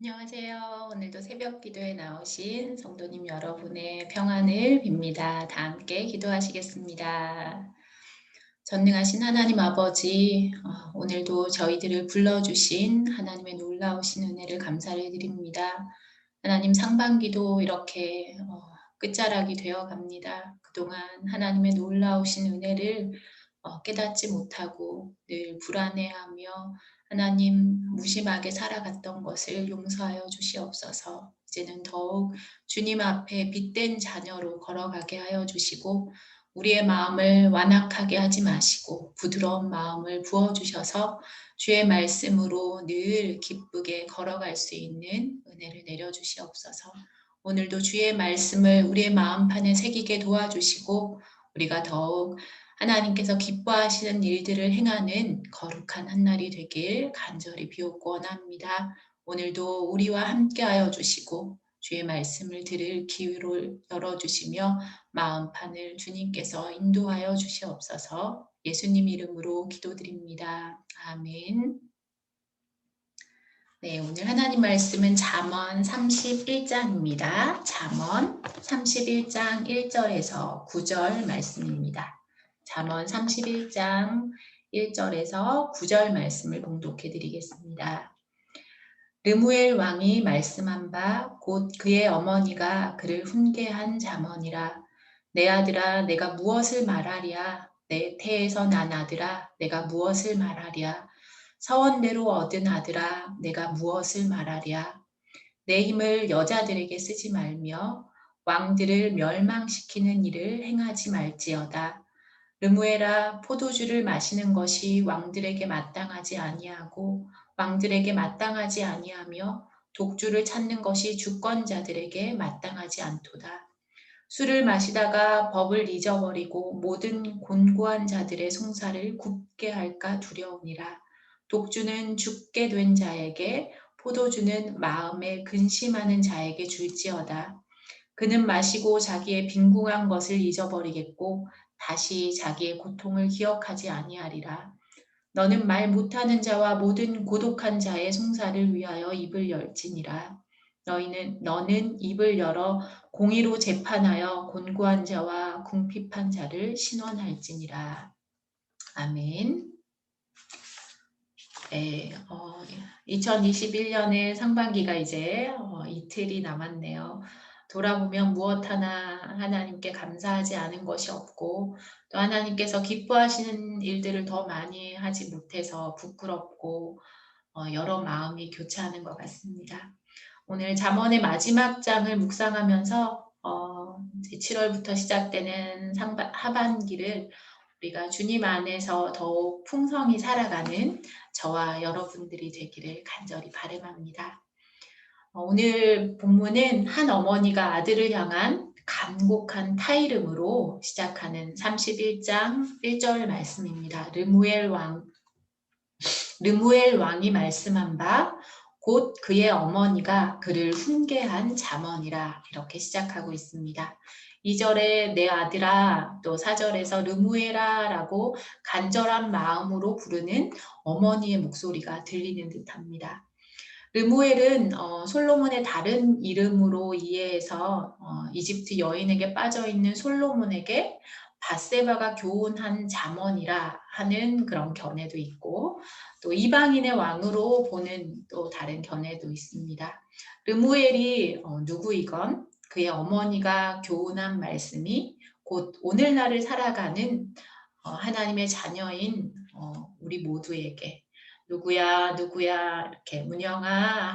안녕하세요. 오늘도 새벽 기도에 나오신 성도님 여러분의 평안을 빕니다. 다 함께 기도하시겠습니다. 전능하신 하나님 아버지, 어, 오늘도 저희들을 불러주신 하나님의 놀라우신 은혜를 감사를 드립니다. 하나님 상반기도 이렇게 어, 끝자락이 되어 갑니다. 그동안 하나님의 놀라우신 은혜를 어, 깨닫지 못하고 늘 불안해하며 하나님 무심하게 살아갔던 것을 용서하여 주시옵소서. 이제는 더욱 주님 앞에 빛된 자녀로 걸어가게 하여 주시고 우리의 마음을 완악하게 하지 마시고 부드러운 마음을 부어 주셔서 주의 말씀으로 늘 기쁘게 걸어갈 수 있는 은혜를 내려 주시옵소서. 오늘도 주의 말씀을 우리의 마음판에 새기게 도와주시고 우리가 더욱 하나님께서 기뻐하시는 일들을 행하는 거룩한 한 날이 되길 간절히 비옵고 원합니다. 오늘도 우리와 함께하여 주시고 주의 말씀을 들을 기회를 열어주시며 마음판을 주님께서 인도하여 주시옵소서 예수님 이름으로 기도드립니다. 아멘 네, 오늘 하나님 말씀은 잠언 31장입니다. 잠언 31장 1절에서 9절 말씀입니다. 잠언 31장 1절에서 9절 말씀을 봉독해 드리겠습니다. 르무엘 왕이 말씀한 바 곧 그의 어머니가 그를 훈계한 잠언이라. 내 아들아 내가 무엇을 말하랴? 내 태에서 난 아들아 내가 무엇을 말하랴? 서원대로 얻은 아들아 내가 무엇을 말하랴? 내 힘을 여자들에게 쓰지 말며 왕들을 멸망시키는 일을 행하지 말지어다 르무에라 포도주를 마시는 것이 왕들에게 마땅하지 아니하고 왕들에게 마땅하지 아니하며 독주를 찾는 것이 주권자들에게 마땅하지 않도다. 술을 마시다가 법을 잊어버리고 모든 곤고한 자들의 송사를 굽게 할까 두려우니라. 독주는 죽게 된 자에게 포도주는 마음에 근심하는 자에게 줄지어다. 그는 마시고 자기의 빈궁한 것을 잊어버리겠고 다시 자기의 고통을 기억하지 아니하리라. 너는 말 못하는 자와 모든 고독한 자의 송사를 위하여 입을 열지니라. 너희는 너는 입을 열어 공의로 재판하여 곤고한 자와 궁핍한 자를 신원할지니라. 아멘. 네, 어, 2021년의 상반기가 이제 어, 이틀이 남았네요. 돌아보면 무엇 하나 하나님께 감사하지 않은 것이 없고 또 하나님께서 기뻐하시는 일들을 더 많이 하지 못해서 부끄럽고 어, 여러 마음이 교차하는 것 같습니다. 오늘 잠언의 마지막 장을 묵상하면서 어, 7월부터 시작되는 상반, 하반기를 우리가 주님 안에서 더욱 풍성히 살아가는 저와 여러분들이 되기를 간절히 바람합니다. 어, 오늘 본문은 한 어머니가 아들을 향한 간곡한 타이름으로 시작하는 31장 1절 말씀입니다. 르무엘 왕 르무엘 왕이 말씀한 바 곧 그의 어머니가 그를 훈계한 잠언이라 이렇게 시작하고 있습니다. 2절에 내 아들아 또 4절에서 르무에라 라고 간절한 마음으로 부르는 어머니의 목소리가 들리는 듯합니다. 르무엘은 어, 솔로몬의 다른 이름으로 이해해서 어, 이집트 여인에게 빠져 있는 솔로몬에게 바세바가 교훈한 잠언이라 하는 그런 견해도 있고 또 이방인의 왕으로 보는 또 다른 견해도 있습니다. 르무엘이 어, 누구이건 그의 어머니가 교훈한 말씀이 곧 오늘날을 살아가는 어, 하나님의 자녀인 어, 우리 모두에게 누구야 누구야 이렇게 문영아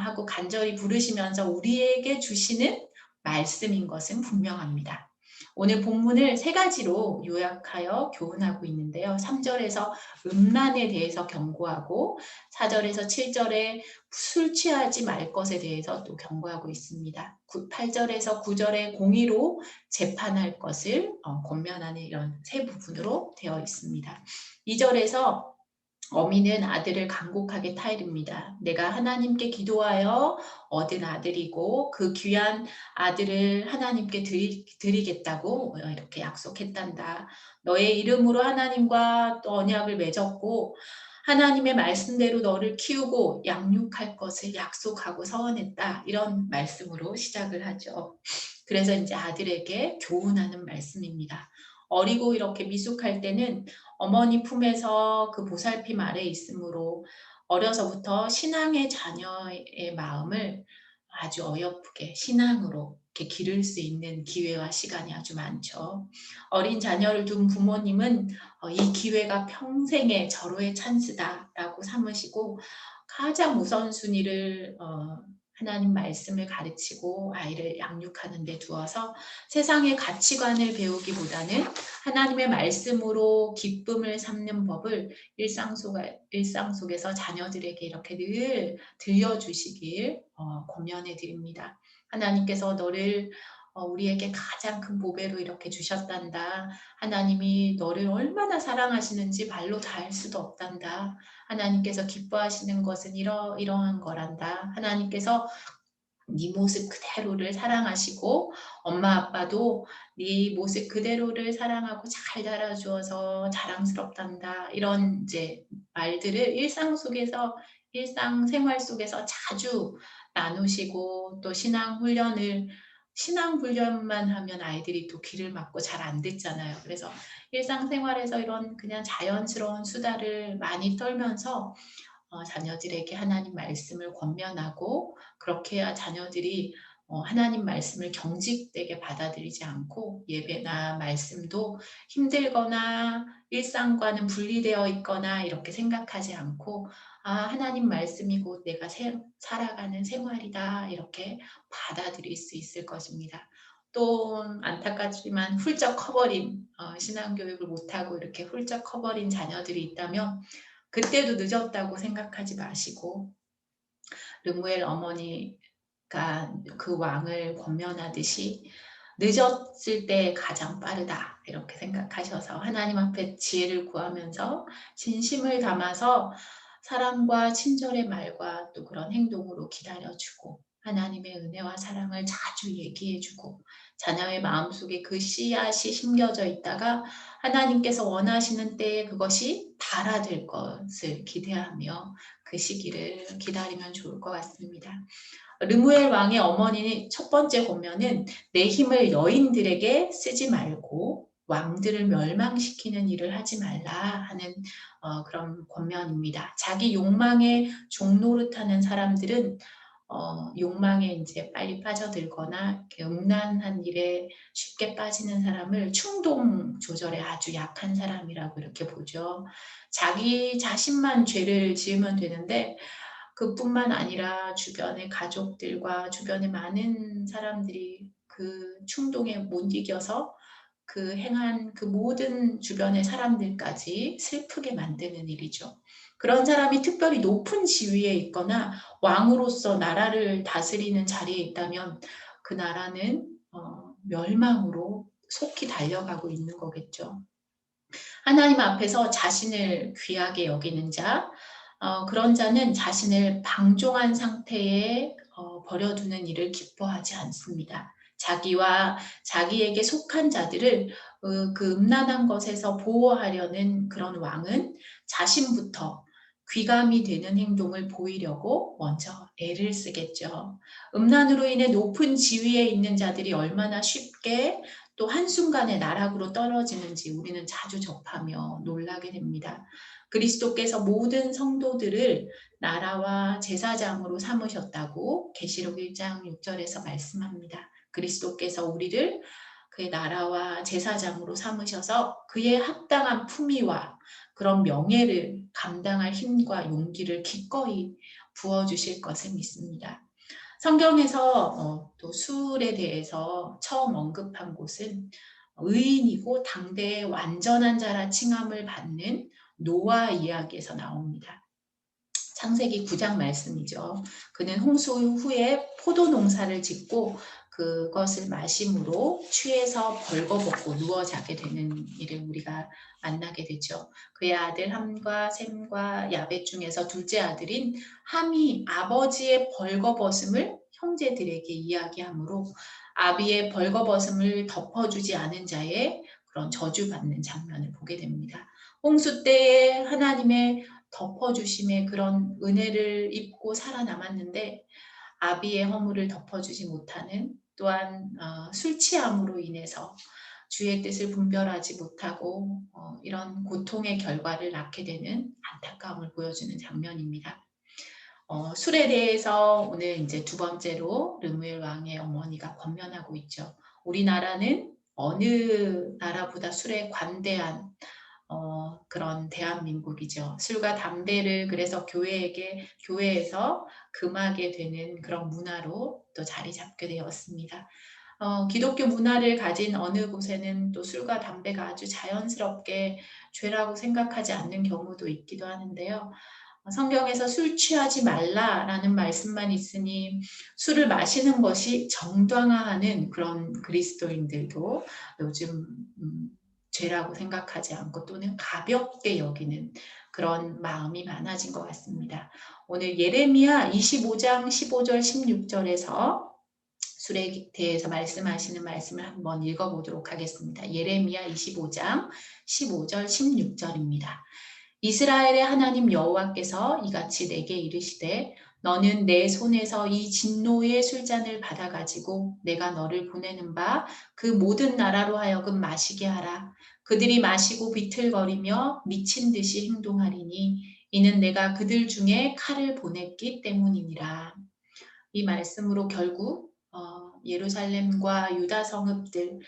하고 간절히 부르시면서 우리에게 주시는 말씀인 것은 분명합니다. 오늘 본문을 세 가지로 요약하여 교훈하고 있는데요. 3절에서 음란에 대해서 경고하고 4절에서 7절에 술 취하지 말 것에 대해서 또 경고하고 있습니다. 8절에서 9절에 공의로 재판할 것을 어, 권면하는 이런 세 부분으로 되어 있습니다. 2절에서 어미는 아들을 간곡하게 타이릅니다. 내가 하나님께 기도하여 얻은 아들이고 그 귀한 아들을 하나님께 드리, 드리겠다고 이렇게 약속했단다. 너의 이름으로 하나님과 또 언약을 맺었고 하나님의 말씀대로 너를 키우고 양육할 것을 약속하고 서원했다. 이런 말씀으로 시작을 하죠. 그래서 이제 아들에게 교훈하는 말씀입니다. 어리고 이렇게 미숙할 때는 어머니 품에서 그 보살핌 아래 있으므로 어려서부터 신앙의 자녀의 마음을 아주 어여쁘게 신앙으로 이렇게 기를 수 있는 기회와 시간이 아주 많죠. 어린 자녀를 둔 부모님은 어, 이 기회가 평생의 절호의 찬스다라고 삼으시고 가장 우선순위를 어, 하나님 말씀을 가르치고 아이를 양육하는 데 두어서 세상의 가치관을 배우기보다는 하나님의 말씀으로 기쁨을 삼는 법을 일상, 속, 일상 속에서 자녀들에게 이렇게 늘 들려주시길 어, 권면해 드립니다. 하나님께서 너를 어, 우리에게 가장 큰 보배로 이렇게 주셨단다. 하나님이 너를 얼마나 사랑하시는지 말로 다할 수도 없단다. 하나님께서 기뻐하시는 것은 이러, 이러한 거란다. 하나님께서 네 모습 그대로를 사랑하시고 엄마 아빠도 네 모습 그대로를 사랑하고 잘 자라주어서 자랑스럽단다. 이런 이제 말들을 일상 속에서 일상 생활 속에서 자주 나누시고 또 신앙 훈련을 신앙 훈련만 하면 아이들이 또 귀를 막고 잘안 듣잖아요. 그래서 일상생활에서 이런 그냥 자연스러운 수다를 많이 떨면서 어, 자녀들에게 하나님 말씀을 권면하고 그렇게 해야 자녀들이 어, 하나님 말씀을 경직되게 받아들이지 않고 예배나 말씀도 힘들거나 일상과는 분리되어 있거나 이렇게 생각하지 않고 아 하나님 말씀이고 내가 세, 살아가는 생활이다 이렇게 받아들일 수 있을 것입니다. 또 안타깝지만 훌쩍 커버린 어, 신앙교육을 못하고 이렇게 훌쩍 커버린 자녀들이 있다면 그때도 늦었다고 생각하지 마시고 르무엘 어머니가 그 왕을 권면하듯이 늦었을 때 가장 빠르다 이렇게 생각하셔서 하나님 앞에 지혜를 구하면서 진심을 담아서 사랑과 친절의 말과 또 그런 행동으로 기다려주고 하나님의 은혜와 사랑을 자주 얘기해주고 자녀의 마음속에 그 씨앗이 심겨져 있다가 하나님께서 원하시는 때에 그것이 달아될 것을 기대하며 그 시기를 기다리면 좋을 것 같습니다. 르무엘 왕의 어머니 첫 번째 보면은 내 힘을 여인들에게 쓰지 말고 왕들을 멸망시키는 일을 하지 말라 하는 어, 그런 권면입니다. 자기 욕망에 종노릇하는 사람들은 어, 욕망에 이제 빨리 빠져들거나 음란한 일에 쉽게 빠지는 사람을 충동 조절에 아주 약한 사람이라고 이렇게 보죠. 자기 자신만 죄를 지으면 되는데 그뿐만 아니라 주변의 가족들과 주변의 많은 사람들이 그 충동에 못 이겨서 그 행한 그 모든 주변의 사람들까지 슬프게 만드는 일이죠. 그런 사람이 특별히 높은 지위에 있거나 왕으로서 나라를 다스리는 자리에 있다면 그 나라는 어, 멸망으로 속히 달려가고 있는 거겠죠. 하나님 앞에서 자신을 귀하게 여기는 자, 어, 그런 자는 자신을 방종한 상태에 어, 버려두는 일을 기뻐하지 않습니다. 자기와 자기에게 속한 자들을 어, 그 음란한 것에서 보호하려는 그런 왕은 자신부터 귀감이 되는 행동을 보이려고 먼저 애를 쓰겠죠. 음란으로 인해 높은 지위에 있는 자들이 얼마나 쉽게 또 한순간에 나락으로 떨어지는지 우리는 자주 접하며 놀라게 됩니다. 그리스도께서 모든 성도들을 나라와 제사장으로 삼으셨다고 계시록 1장 6절에서 말씀합니다. 그리스도께서 우리를 그의 나라와 제사장으로 삼으셔서 그의 합당한 품위와 그런 명예를 감당할 힘과 용기를 기꺼이 부어주실 것을 믿습니다. 성경에서 어, 또 술에 대해서 처음 언급한 곳은 의인이고 당대의 완전한 자라 칭함을 받는 노아 이야기에서 나옵니다. 창세기 9장 말씀이죠. 그는 홍수 후에 포도 농사를 짓고 그것을 마심으로 취해서 벌거벗고 누워 자게 되는 일을 우리가 만나게 되죠. 그의 아들 함과 샘과 야벳 중에서 둘째 아들인 함이 아버지의 벌거벗음을 형제들에게 이야기하므로 아비의 벌거벗음을 덮어주지 않은 자의 그런 저주받는 장면을 보게 됩니다. 홍수 때에 하나님의 덮어주심의 그런 은혜를 입고 살아남았는데 아비의 허물을 덮어주지 못하는 또한 어, 술 취함으로 인해서 주의 뜻을 분별하지 못하고 어, 이런 고통의 결과를 낳게 되는 안타까움을 보여주는 장면입니다. 어, 술에 대해서 오늘 이제 두 번째로 르무엘 왕의 어머니가 권면하고 있죠. 우리나라는 어느 나라보다 술에 관대한 어, 그런 대한민국이죠. 술과 담배를 그래서 교회에게 교회에서 금하게 되는 그런 문화로 또 자리 잡게 되었습니다. 어, 기독교 문화를 가진 어느 곳에는 또 술과 담배가 아주 자연스럽게 죄라고 생각하지 않는 경우도 있기도 하는데요. 성경에서 술 취하지 말라라는 말씀만 있으니 술을 마시는 것이 정당화하는 그런 그리스도인들도 요즘 음, 죄라고 생각하지 않고 또는 가볍게 여기는 그런 마음이 많아진 것 같습니다. 오늘 예레미야 25장 15절 16절에서 술에 대해서 말씀하시는 말씀을 한번 읽어보도록 하겠습니다. 예레미야 25장 15절 16절입니다. 이스라엘의 하나님 여호와께서 이같이 내게 이르시되 너는 내 손에서 이 진노의 술잔을 받아가지고 내가 너를 보내는 바 그 모든 나라로 하여금 마시게 하라. 그들이 마시고 비틀거리며 미친 듯이 행동하리니 이는 내가 그들 중에 칼을 보냈기 때문이니라. 이 말씀으로 결국 어, 예루살렘과 유다 성읍들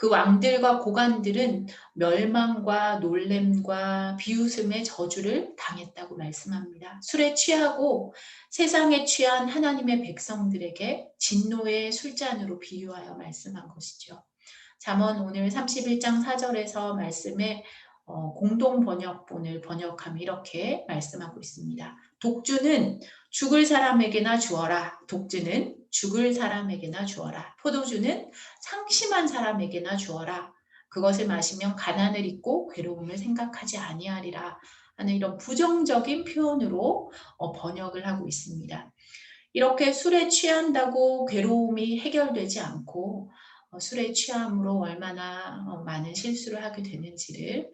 그 왕들과 고관들은 멸망과 놀램과 비웃음의 저주를 당했다고 말씀합니다. 술에 취하고 세상에 취한 하나님의 백성들에게 진노의 술잔으로 비유하여 말씀한 것이죠. 잠언 오늘 31장 4절에서 말씀에 어, 공동 번역본을 번역하며 이렇게 말씀하고 있습니다. 독주는 죽을 사람에게나 주어라. 독주는 죽을 사람에게나 주어라. 포도주는 상심한 사람에게나 주어라. 그것을 마시면 가난을 잊고 괴로움을 생각하지 아니하리라 하는 이런 부정적인 표현으로 어, 번역을 하고 있습니다. 이렇게 술에 취한다고 괴로움이 해결되지 않고 어, 술에 취함으로 얼마나 어, 많은 실수를 하게 되는지를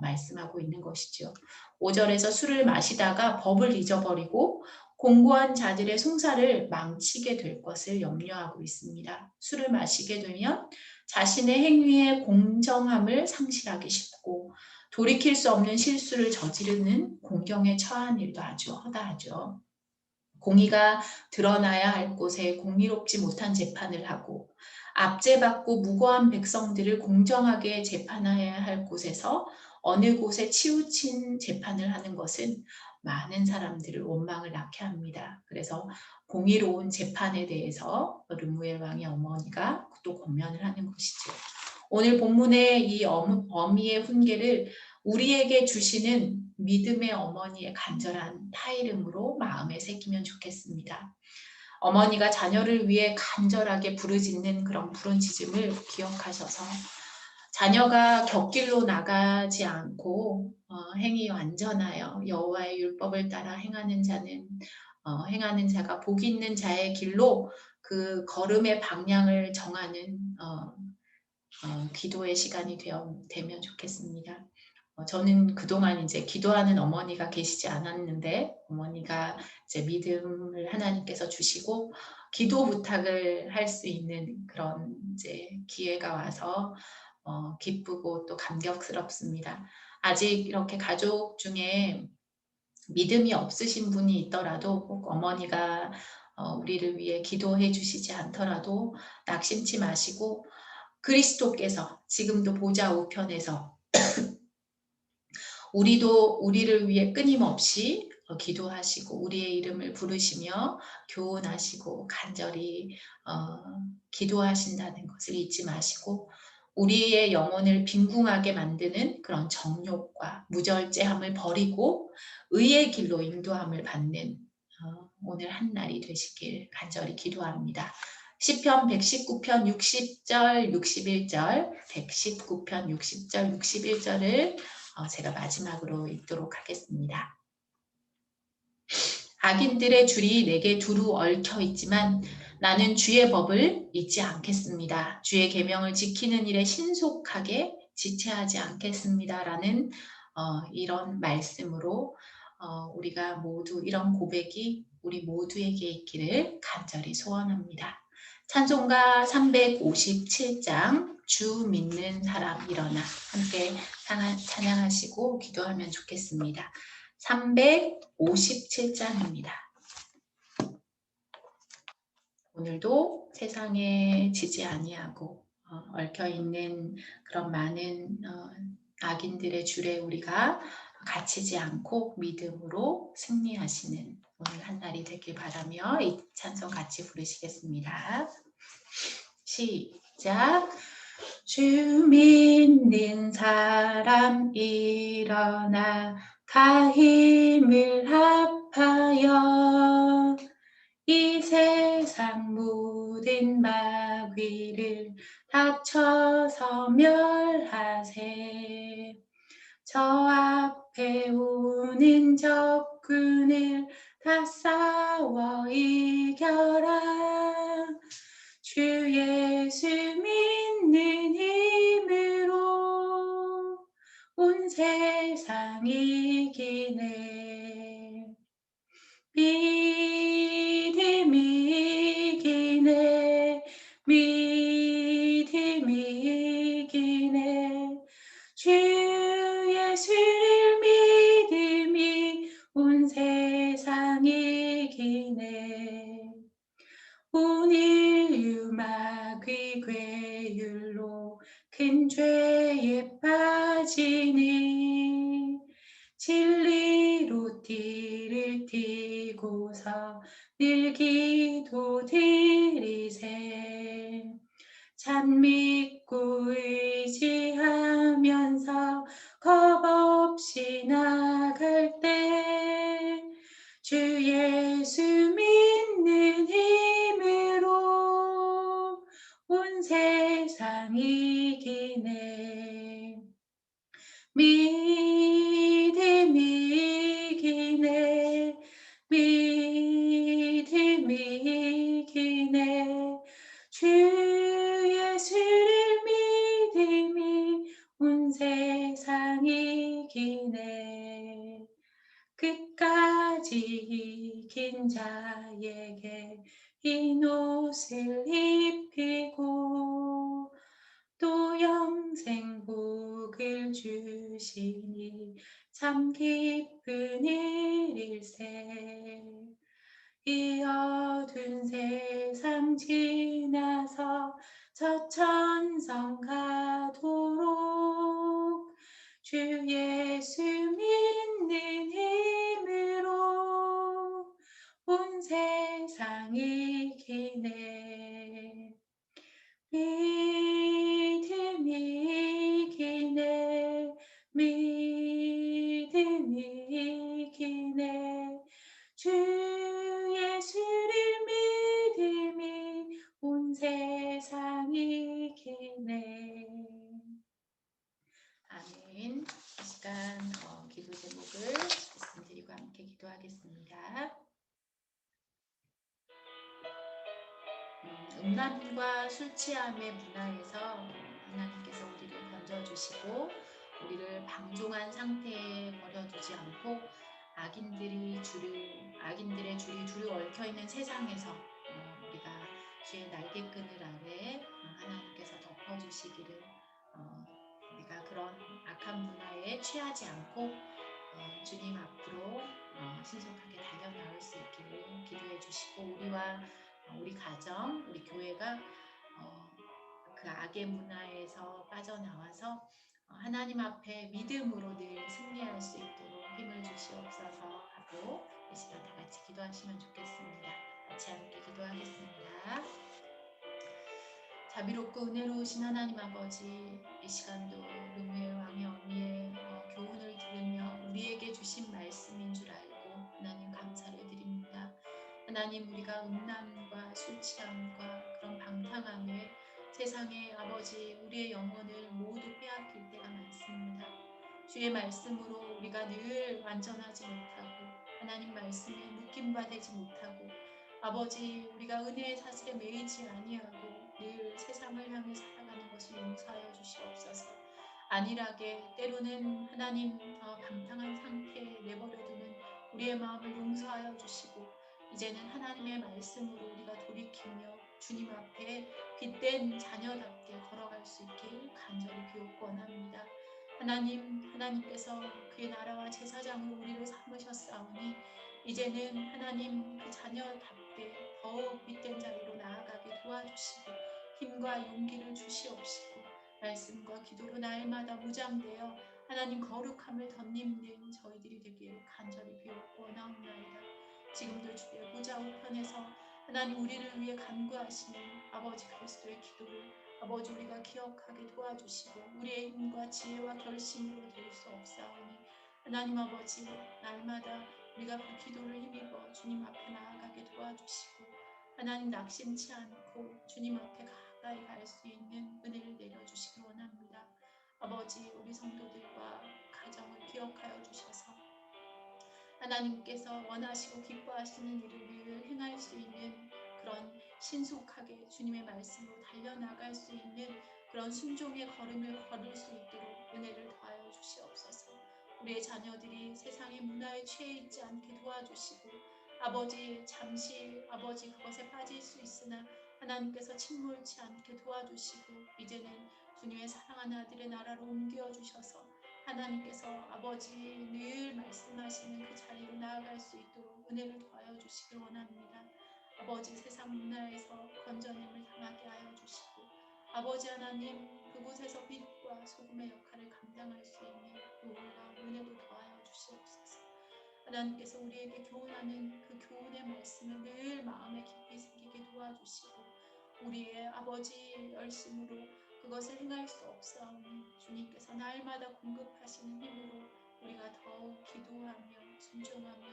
말씀하고 있는 것이죠. 5절에서 술을 마시다가 법을 잊어버리고 공고한 자들의 송사를 망치게 될 것을 염려하고 있습니다. 술을 마시게 되면 자신의 행위의 공정함을 상실하기 쉽고 돌이킬 수 없는 실수를 저지르는 공경에 처한 일도 아주 허다하죠. 공의가 드러나야 할 곳에 공의롭지 못한 재판을 하고 압제받고 무고한 백성들을 공정하게 재판해야 할 곳에서 어느 곳에 치우친 재판을 하는 것은 많은 사람들을 원망을 낳게 합니다. 그래서 공의로운 재판에 대해서 르무엘 왕의 어머니가 또 권면을 하는 것이죠. 오늘 본문의 이 어미의 훈계를 우리에게 주시는 믿음의 어머니의 간절한 타이름으로 마음에 새기면 좋겠습니다. 어머니가 자녀를 위해 간절하게 부르짖는 그런 부른짖음을 기억하셔서 자녀가 곁길로 나가지 않고 어, 행이 완전하여 여호와의 율법을 따라 행하는 자는 어, 행하는 자가 복 있는 자의 길로 그 걸음의 방향을 정하는 어, 어 기도의 시간이 되어, 되면 좋겠습니다. 어, 저는 그동안 이제 기도하는 어머니가 계시지 않았는데 어머니가 이제 믿음을 하나님께서 주시고 기도 부탁을 할 수 있는 그런 이제 기회가 와서 어, 기쁘고 또 감격스럽습니다. 아직 이렇게 가족 중에 믿음이 없으신 분이 있더라도 꼭 어머니가 어, 우리를 위해 기도해 주시지 않더라도 낙심치 마시고 그리스도께서 지금도 보좌 우편에서 우리도 우리를 위해 끊임없이 어, 기도하시고 우리의 이름을 부르시며 교훈하시고 간절히 어, 기도하신다는 것을 잊지 마시고 우리의 영혼을 빈궁하게 만드는 그런 정욕과 무절제함을 버리고 의의 길로 인도함을 받는 어, 오늘 한 날이 되시길 간절히 기도합니다. 시편 119편 60절 61절 119편 60절 61절을 어, 제가 마지막으로 읽도록 하겠습니다. 악인들의 줄이 내게 두루 얽혀 있지만 나는 주의 법을 잊지 않겠습니다. 주의 계명을 지키는 일에 신속하게 지체하지 않겠습니다 라는 어, 이런 말씀으로 어, 우리가 모두 이런 고백이 우리 모두에게 있기를 간절히 소원합니다. 찬송가 357장 주 믿는 사람 일어나 함께 찬양하시고 기도하면 좋겠습니다. 357장입니다. 오늘도 세상에 지지 아니하고 어, 얽혀 있는 그런 많은 어, 악인들의 줄에 우리가 갇히지 않고 믿음으로 승리하시는 오늘 한 날이 되길 바라며 이 찬송 같이 부르시겠습니다. 시작. 주 믿는 사람 일어나 다 힘을 다쳐서 멸하세. 저 앞에 오는 적군을 다 싸워 이겨라. 주 예수 믿는 힘으로 온 세상 이기네. 믿 오늘 유마귀 괴율로 큰 죄에 빠지니 진리로 띠를 띠고서 늘 기도 드리 이긴 자에게 흰 옷을 입히고 또 영생 복을 주시니 참 기쁜 일일세. 이 어두운 세상 지나서 저 천성 가도록 주 예수 음란과 술 취함의 문화에서 하나님께서 우리를 건져주시고 우리를 방종한 상태에 버려두지 않고 악인들이 줄을 악인들의 줄이 줄을 얽혀 있는 세상에서 어, 우리가 주의 날개끈을 아래 어, 하나님께서 덮어주시기를 어, 우리가 그런 악한 문화에 취하지 않고 주님 앞으로 신속하게 달려 나올 수 있기를 기도해 주시고 우리와 우리 가정, 우리 교회가 어, 그 악의 문화에서 빠져나와서 어, 하나님 앞에 믿음으로 늘 승리할 수 있도록 힘을 주시옵소서 하고 이 시간 다 같이 기도하시면 좋겠습니다. 같이 함께 기도하겠습니다. 자비롭고 은혜로우신 하나님 아버지 이 시간도 루무엘 왕의 언니의 어, 교훈을 들으며 우리에게 주신 말씀인 줄 알고 하나님 감사를 드립니다. 하나님 우리가 음란과 술 취함과 그런 방탕함에 세상에 아버지 우리의 영혼을 모두 빼앗길 때가 많습니다. 주의 말씀으로 우리가 늘 완전하지 못하고 하나님 말씀에 묶임바 되지 못하고 아버지 우리가 은혜의 사슬에 매이지 아니하고 늘 세상을 향해 살아가는 것을 용서하여 주시옵소서. 안일하게 때로는 하나님 어, 방탕한 상태에 내버려두는 우리의 마음을 용서하여 주시고 이제는 하나님의 말씀으로 우리가 돌이키며 주님 앞에 빛된 자녀답게 걸어갈 수 있길 간절히 비옵곤합니다. 하나님, 하나님께서 그의 나라와 제사장으로 우리를 삼으셨사오니 이제는 하나님 그 자녀답게 더욱 빛된 자리로 나아가게 도와주시고 힘과 용기를 주시옵시고 말씀과 기도로 날마다 무장되어 하나님 거룩함을 덧입는 저희들이 되길 간절히 비옵고 원하옵나이다. 지금도 주의 보좌 우편에서 하나님 우리를 위해 간구하시는 아버지 그리스도의 기도를 아버지 우리가 기억하게 도와주시고 우리의 힘과 지혜와 결심으로 될 수 없사오니 하나님 아버지 날마다 우리가 그 기도를 힘입어 주님 앞에 나아가게 도와주시고 하나님 낙심치 않고 주님 앞에 가까이 갈 수 있는 은혜를 내려주시기 원합니다. 아버지 우리 성도들과 가정을 기억하여 주셔서 하나님께서 원하시고 기뻐하시는 일을 늘 행할 수 있는 그런 신속하게 주님의 말씀으로 달려나갈 수 있는 그런 순종의 걸음을 걸을 수 있도록 은혜를 더하여 주시옵소서. 우리의 자녀들이 세상의 문화에 취해 있지 않게 도와주시고 아버지 잠시 아버지 그것에 빠질 수 있으나 하나님께서 침몰치 않게 도와주시고 이제는 주님의 사랑하는 아들의 나라로 옮겨 주셔서 하나님께서 아버지 늘 말씀하시는 그 자리로 나아갈 수 있도록 은혜를 더하여 주시길 원합니다. 아버지 세상 문화에서 건져냄을 당하게 하여 주시고 아버지 하나님 그곳에서 빛과 소금의 역할을 감당할 수 있는 노을과 은혜도 더하여 주시옵소서. 하나님께서 우리에게 교훈하는 그 교훈의 말씀을 늘 마음에 깊이 새기게 도와주시고 우리의 아버지 열심으로 그것을 행할 수 없사오니 주님께서 날마다 공급하시는 힘으로 우리가 더욱 기도하며 순종하며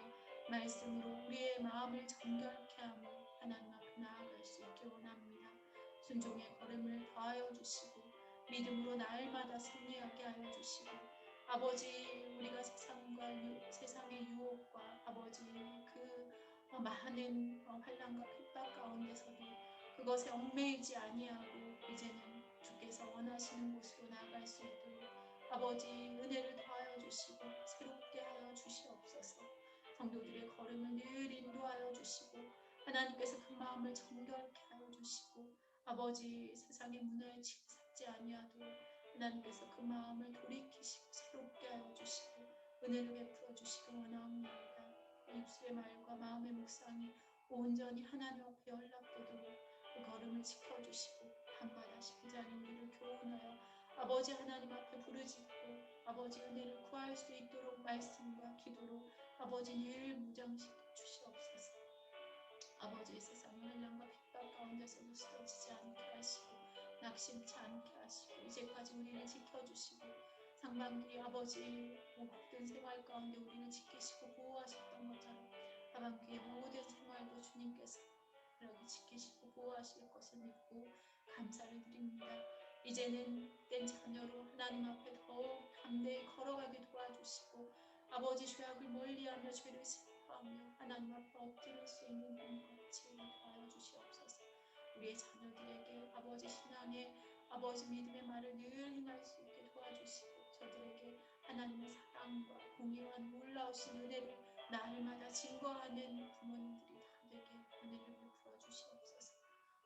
말씀으로 우리의 마음을 정결케 하며 하나님 앞에 나아갈 수 있게 원합니다. 순종의 걸음을 더하여 주시고 믿음으로 날마다 승리하게 하여 주시고 아버지 우리가 세상과 유, 세상의 유혹과 아버지 그 많은 환란과 핍박 가운데서도 그것에 얽매이지 아니하고 이제는 원하시는 곳으로 나아갈 수 있도록 아버지 은혜를 더하여 주시고 새롭게 하여 주시옵소서 성도들의 걸음을 늘 인도하여 주시고 하나님께서 그 마음을 정결케 하여 주시고 아버지 세상의 문화에 치닫지 아니하도록 하나님께서 그 마음을 돌이키시고 새롭게 하여 주시고 은혜를 베풀어 주시기 원하옵나이다. 입술의 말과 마음의 묵상이 온전히 하나님 앞에 연락되도록 그 걸음을 지켜주시고 밤마다 심장이 우리를 교훈하여 아버지 하나님 앞에 부르짖고 아버지 은혜를 구할 수 있도록 말씀과 기도로 아버지 늘 무장시켜 주시옵소서. 아버지의 세상의 환란과 핍박 가운데서도 쓰러지지 않게 하시고 낙심치 않게 하시고 이제까지 우리를 지켜주시고 상반기 아버지 모든 생활 가운데 우리를 지키시고 보호하셨던 것처럼 하반기의 모든 생활도 주님께서 그렇게 지키시고 보호하실 것을 믿고 감사를 드립니다. 이제는 된 자녀로 하나님 앞에 더욱 담대히 걸어가게 도와주시고 아버지 죄악을 멀리하며 죄를 슬퍼하며 하나님 앞에 엎드릴 수 있는 힘과 지혜를 더하여 주시옵소서. 우리의 자녀들에게 아버지 신앙의 아버지 믿음의 말을 늘 행할 수 있게 도와주시고 저들에게 하나님의 사랑과 공의와 놀라우신 은혜를 날마다 증거하는 부모님들이 다 되게 은혜를.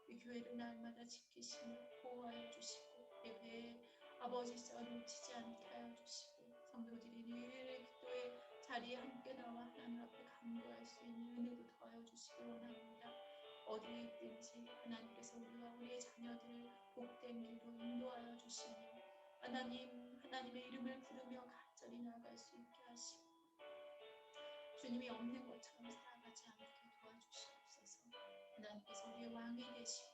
이 교회를 날마다 지키시며 보호하여 주시고 예배에 아버지 썰 놓치지 않게 하여 주시고 성도들이 늘 기도의 자리에 함께 나와 하나님 앞에 간구할 수 있는 은혜도 더하여 주시기 원합니다. 어디에 있든지 하나님께서 우리와 우리의 자녀들을 복된 길로 인도하여 주시며 하나님 하나님의 이름을 부르며 간절히 나아갈 수 있게 하시고 주님이 없는 것처럼 살아가지 않게 도와주시옵소서 하나님께서 우리의 왕이 되시고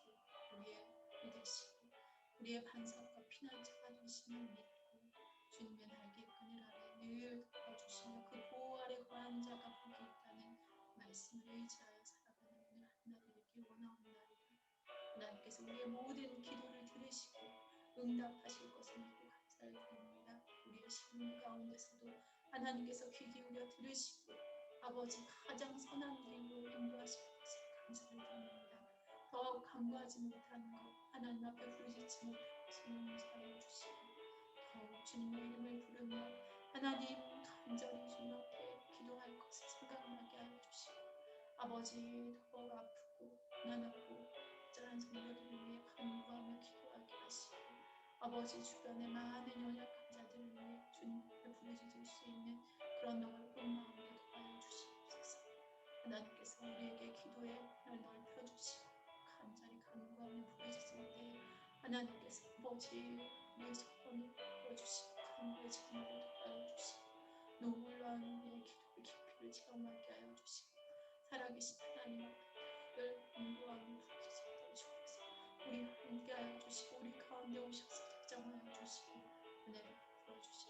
우리의 이 되시고 우리의 반석과 피난처가 되심을 믿고 주님의 날개 그늘 아래 늘 덮어주시며 그 보호 아래 거한 자가 복이 있다는 말씀을 의지하여 살아가는 오늘 하나 되길 원하옵나이다. 하나님께서 우리의 모든 기도를 들으시고 응답하실 것을 믿고 감사를 드립니다. 우리의 신문 가운데서도 하나님께서 귀 기울여 들으시고 아버지 가장 선한 길로 인도하실 것을 감사를 드립니다. 더 간구하지 못하는 것, 하나님 앞에 부르짖지 것을 용서하여 주시고 더욱 주님의 이름을 부르며 하나님 간절히 주님 앞에 기도할 것을 생각나게 하여 주시고 아버지 더욱 아프고 가난하고 짠한 성도들을 위해 간구하며 기도하게 하시고 아버지 주변의 많은 연약한 자들을 위해 주님께 부르짖을 수 있는 그런 넓은 주시옵소서 하나님께서 우리에게 기도의 문을 넓혀주시고 간절히 간구하며 부르짖을 때 하나님께서 아버지 우리의 소원을 풀어주시고 간구의 자녀를 더하여 주시고 눈물로 하는 우리의 기도의 깊이를 체험하게 하여 주시고 살아계신 하나님 앞에 간구하며 부르짖을 때 주옵소서 우리와 함께 하여 주시고 우리 가운데 오셔서 작정하여 주시고 은혜를 베풀어 주시옵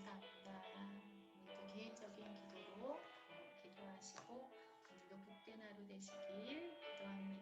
감사합니다. 오늘도 개인적인 기도로 어, 기도하시고 오늘도 복된 하루 되시길 기도합니다.